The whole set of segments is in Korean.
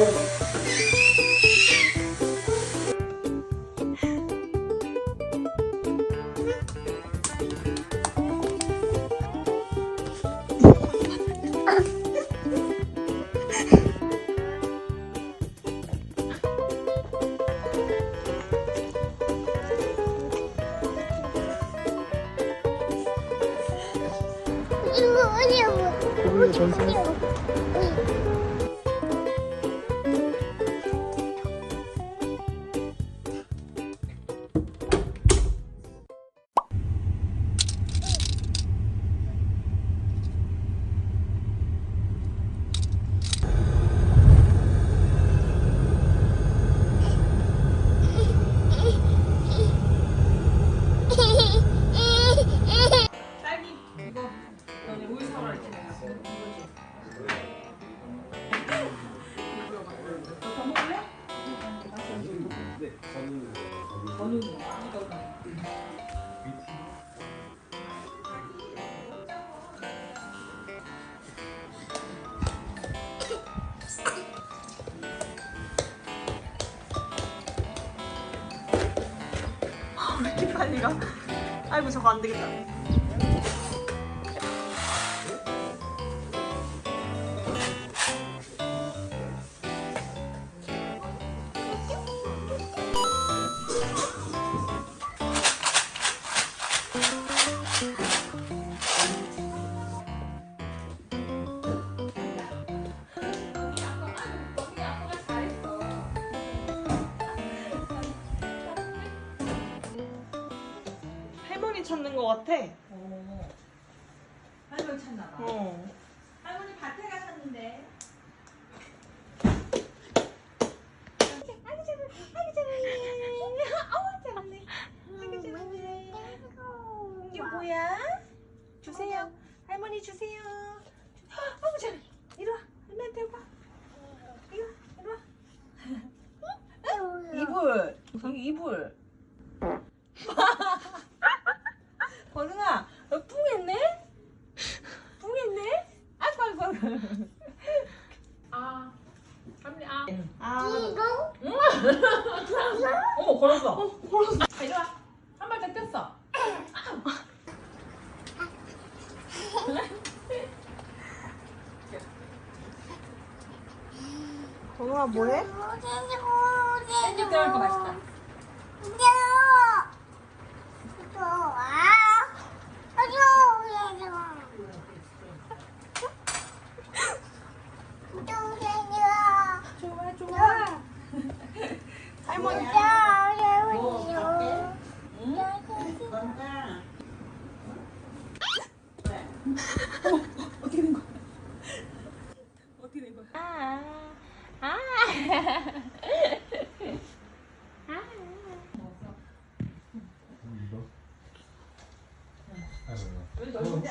이거 어려워. 고민의 전설. 저는 이거 왜 이렇게 빨리 가? 아이고 저거 안 되겠다. 같아. 어. 할머니 찾나 봐. 어. 할머니 밭에 가셨는데. 이게 뭐야? 주세요. 할머니 주세요. 아우 잘. 이리 와. 할머니한테 와. 이리 와. 이리 와. 이불. 여기 이불. 버능아, 너 뿡했네? 뿡했네? 아이고 아이고 아이고. 아. 할머니 아. 아. 이거 어머 걸었어. 걸었어. 이리 와. 한발더 꼈어. 건우아 뭐해? 샌드 들어갈 거 맛있다. 좋아 좋아. 할머니. 어떻게 된 거야? 아. 아. 여기 넓은 데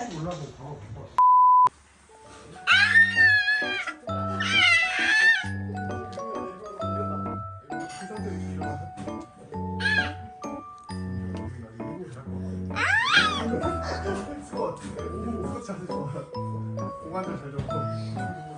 공간도 잘 잡고.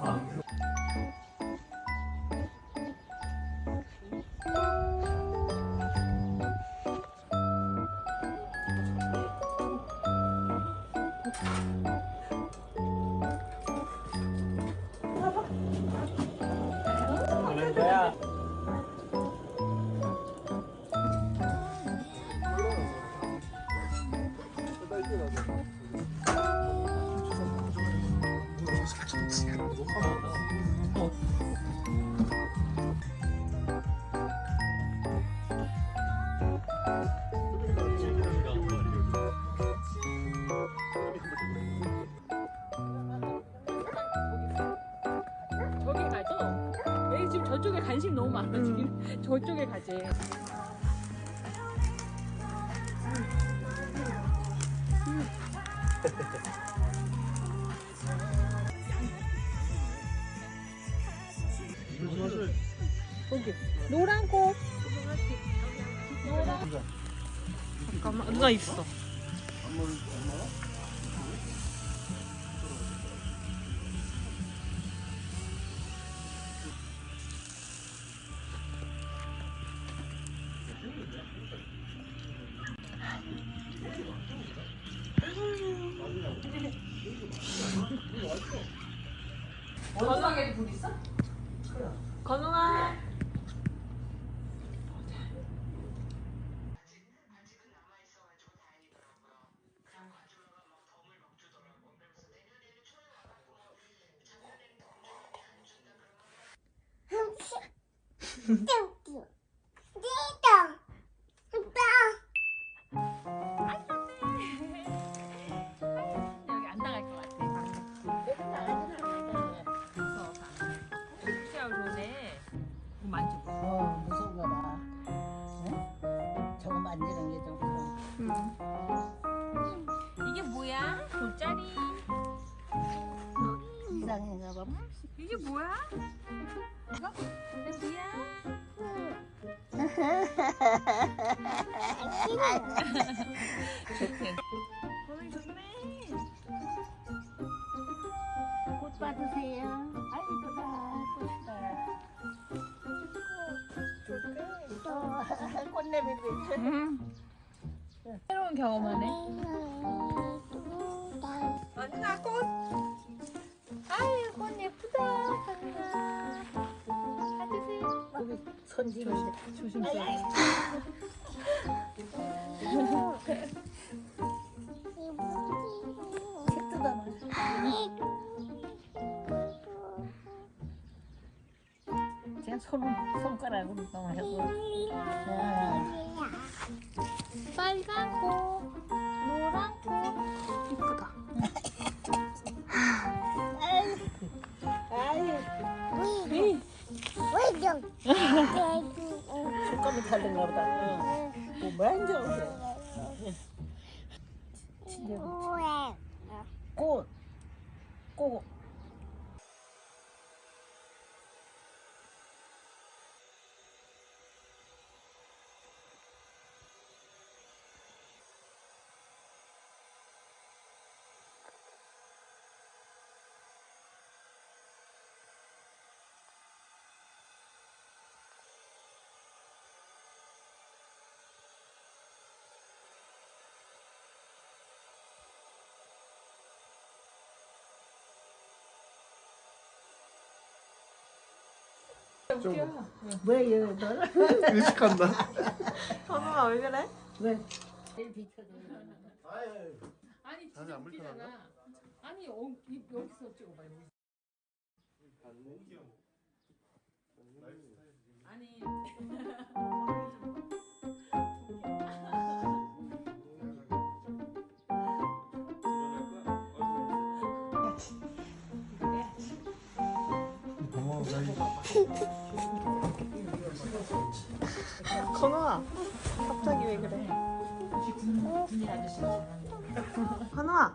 저기 가죠? 애 지금 저쪽에 관심 너무 많아 지금 저쪽에 가지. 거기 노란 꽃 노란 잠깐만 누가 있어 바닥에 불이 Yeah. 봐. 이게 뭐야? 이거? 뭐야? 꽃 받으세요. 아이, 이쁘다. 꽃이다. 있어. 새로운 경험하네. 언니나 꽃. 아유 꽃 예쁘다. 가주세요. 거기 손질인데. 조심스레. 책 뜯어놔. 그냥 손, 손가락으로 만 해도. 왜, 얘, 너는? 의식한다. 건웅아 왜 그래? 왜? 아니 진짜? 웃기잖아. 아니 어, 이, 여기서 찍어봐 여기. 아니 어머, 나건 왜 그래? 어. 환우아